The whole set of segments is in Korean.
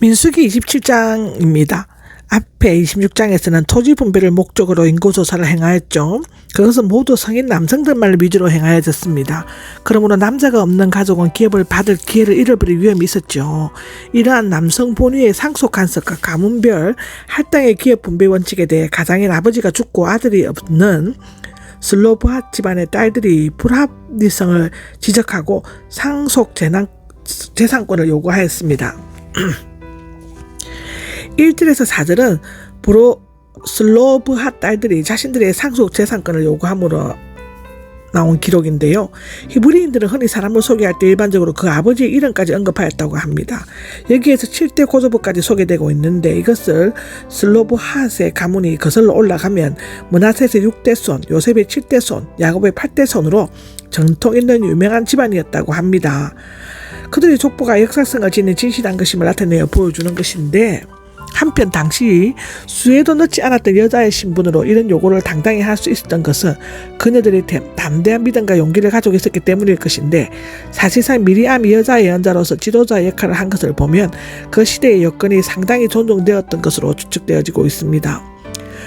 민수기 27장입니다. 앞에 26장에서는 토지 분배를 목적으로 인구조사를 행하였죠. 그것은 모두 성인 남성들만 위주로 행하여졌습니다. 그러므로 남자가 없는 가족은 기업을 받을 기회를 잃어버릴 위험이 있었죠. 이러한 남성 본위의 상속 간섭과 가문별 할당의 기업 분배 원칙에 대해 가장인 아버지가 죽고 아들이 없는 슬로브핫 집안의 딸들이 불합리성을 지적하고 상속 재난, 재산권을 요구하였습니다. 1절에서 4절은 브로 슬로브핫 딸들이 자신들의 상속 재산권을 요구함으로 나온 기록인데요. 히브리인들은 흔히 사람을 소개할 때 일반적으로 그 아버지의 이름까지 언급하였다고 합니다. 여기에서 7대 고조부까지 소개되고 있는데 이것을 슬로브핫의 가문이 거슬러 올라가면 문하셋의 6대 손, 요셉의 7대 손, 야곱의 8대 손으로 전통 있는 유명한 집안이었다고 합니다. 그들의 족보가 역사성을 지닌 진실한 것임을 나타내어 보여주는 것인데 한편 당시 수에도 넣지 않았던 여자의 신분으로 이런 요구를 당당히 할 수 있었던 것은 그녀들이 담대한 믿음과 용기를 가지고 있었기 때문일 것인데 사실상 미리암이 여자의 연자로서 지도자 역할을 한 것을 보면 그 시대의 여건이 상당히 존중되었던 것으로 추측되어지고 있습니다.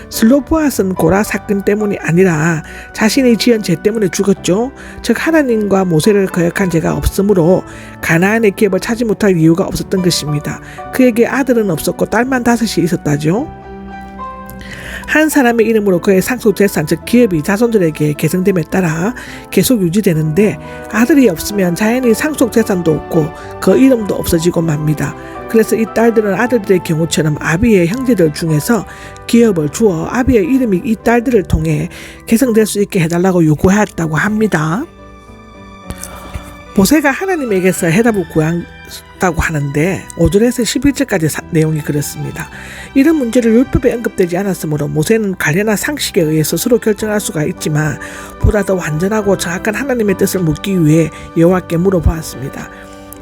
슬로브앗은 고라 사건 때문이 아니라 자신이 지은 죄 때문에 죽었죠. 즉 하나님과 모세를 거역한 죄가 없으므로 가나안의 기업을 차지 못할 이유가 없었던 것입니다. 그에게 아들은 없었고 딸만 다섯이 있었다죠. 한 사람의 이름으로 그의 상속 재산 즉 기업이 자손들에게 계승됨에 따라 계속 유지되는데 아들이 없으면 자연히 상속 재산도 없고 그 이름도 없어지고 맙니다. 그래서 이 딸들은 아들들의 경우처럼 아비의 형제들 중에서 기업을 주어 아비의 이름이 이 딸들을 통해 계승될 수 있게 해달라고 요구하였다고 합니다. 모세가 하나님에게서 해답을 구했 다고 하는데 5절에서 11절까지 내용이 그렇습니다. 이런 문제를 율법에 언급되지 않았으므로 모세는 관련한 상식에 의해 스스로 결정할 수가 있지만 보다 더 완전하고 정확한 하나님의 뜻을 묻기 위해 여호와께 물어보았습니다.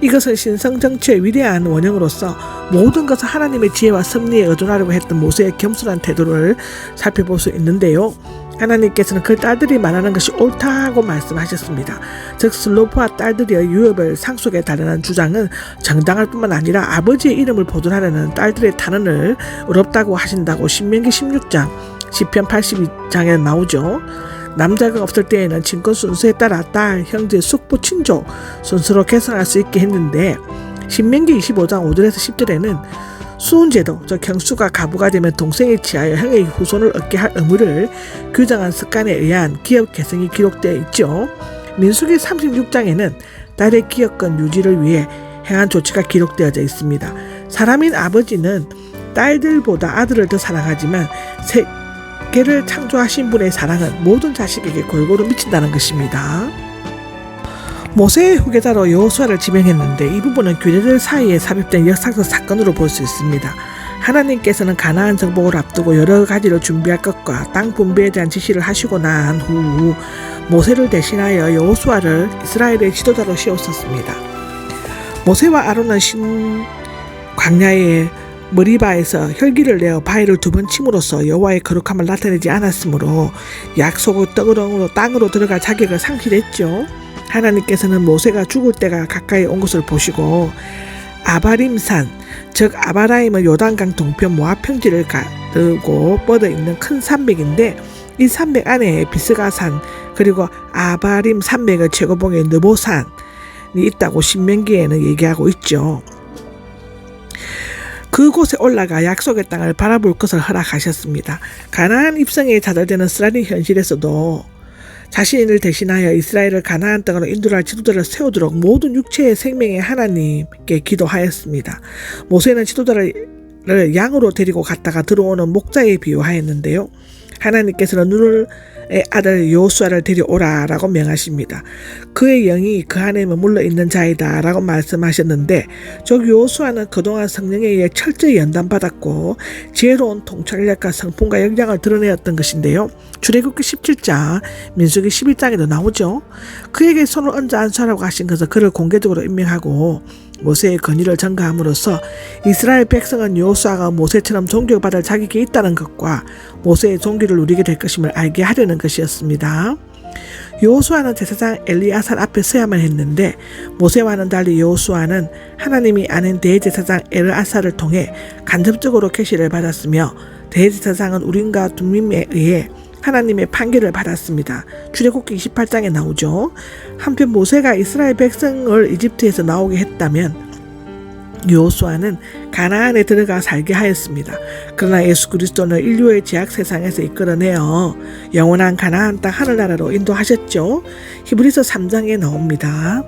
이것은 신성 정치의 위대한 원형으로서 모든 것을 하나님의 지혜와 섭리에 의존하려고 했던 모세의 겸손한 태도를 살펴볼 수 있는데요. 하나님께서는 그 딸들이 말하는 것이 옳다고 말씀하셨습니다. 즉 슬로프와 딸들의 유업을 상속에 달하는 주장은 정당할 뿐만 아니라 아버지의 이름을 보존하려는 딸들의 탄원을 어렵다고 하신다고 신명기 16장 10편 82장에 나오죠. 남자가 없을 때에는 친권 순서에 따라 딸, 형제, 숙부, 친족 순서로 계승할 수 있게 했는데 신명기 25장 5절에서 10절에는 수훈제도, 즉 경수가 가부가 되면 동생에 취하여 형의 후손을 얻게 할 의무를 규정한 습관에 의한 기업 개성이 기록되어 있죠. 민수기 36장에는 딸의 기업권 유지를 위해 행한 조치가 기록되어져 있습니다. 사람인 아버지는 딸들보다 아들을 더 사랑하지만 세계를 창조하신 분의 사랑은 모든 자식에게 골고루 미친다는 것입니다. 모세의 후계자로 여호수아를 지명했는데 이 부분은 교제들 사이에 삽입된 역사적 사건으로 볼 수 있습니다. 하나님께서는 가나안 정복을 앞두고 여러 가지를 준비할 것과 땅 분배에 대한 지시를 하시고 난 후 모세를 대신하여 여호수아를 이스라엘의 지도자로 세웠었습니다. 모세와 아론은 신 광야의 머리바에서 혈기를 내어 바위를 두 번 침으로써 여호와의 거룩함을 나타내지 않았으므로 약속의 떡으로 땅으로 들어갈 자격을 상실했죠. 하나님께서는 모세가 죽을 때가 가까이 온 것을 보시고 아바림산 즉 아바라임은 요단강 동편 모압 평지를 가르고 뻗어 있는 큰 산맥인데 이 산맥 안에 비스가산 그리고 아바림 산맥의 최고봉에 느보산이 있다고 신명기에는 얘기하고 있죠. 그곳에 올라가 약속의 땅을 바라볼 것을 허락하셨습니다. 가나안 입성에 좌절되는 스라린 현실에서도 자신을 대신하여 이스라엘을 가나안 땅으로 인도할 지도자를 세우도록 모든 육체의 생명의 하나님께 기도하였습니다. 모세는 지도자를 양으로 데리고 갔다가 들어오는 목자에 비유하였는데요. 하나님께서는 눈을 아들 요수아를 데려오라라고 명하십니다. 그의 영이 그 안에 머물러 있는 자이다라고 말씀하셨는데 저 요수아는 그동안 성령에 의해 철저히 연단받았고 지혜로운 통찰력과 성품과 역량을 드러내었던 것인데요. 출애굽기 17장, 민수기 11장에도 나오죠. 그에게 손을 얹어 안수하라고 하신 것을 그를 공개적으로 임명하고 모세의 건의를 전가함으로써 이스라엘 백성은 여호수아가 모세처럼 존경받을 자격이 있다는 것과 모세의 종기를 누리게 될 것임을 알게 하려는 것이었습니다. 여호수아는 제사장 엘리아살 앞에 서야만 했는데 모세와는 달리 여호수아는 하나님이 아는 대제사장 엘아살을 통해 간접적으로 계시를 받았으며 대제사장은 우린과 둠밈에 의해 하나님의 판결을 받았습니다. 출애굽기 28장에 나오죠. 한편 모세가 이스라엘 백성을 이집트에서 나오게 했다면 여호수아는 가나안에 들어가 살게 하였습니다. 그러나 예수 그리스도는 인류의 죄악 세상에서 이끌어내어 영원한 가나안 땅 하늘나라로 인도하셨죠. 히브리서 3장에 나옵니다.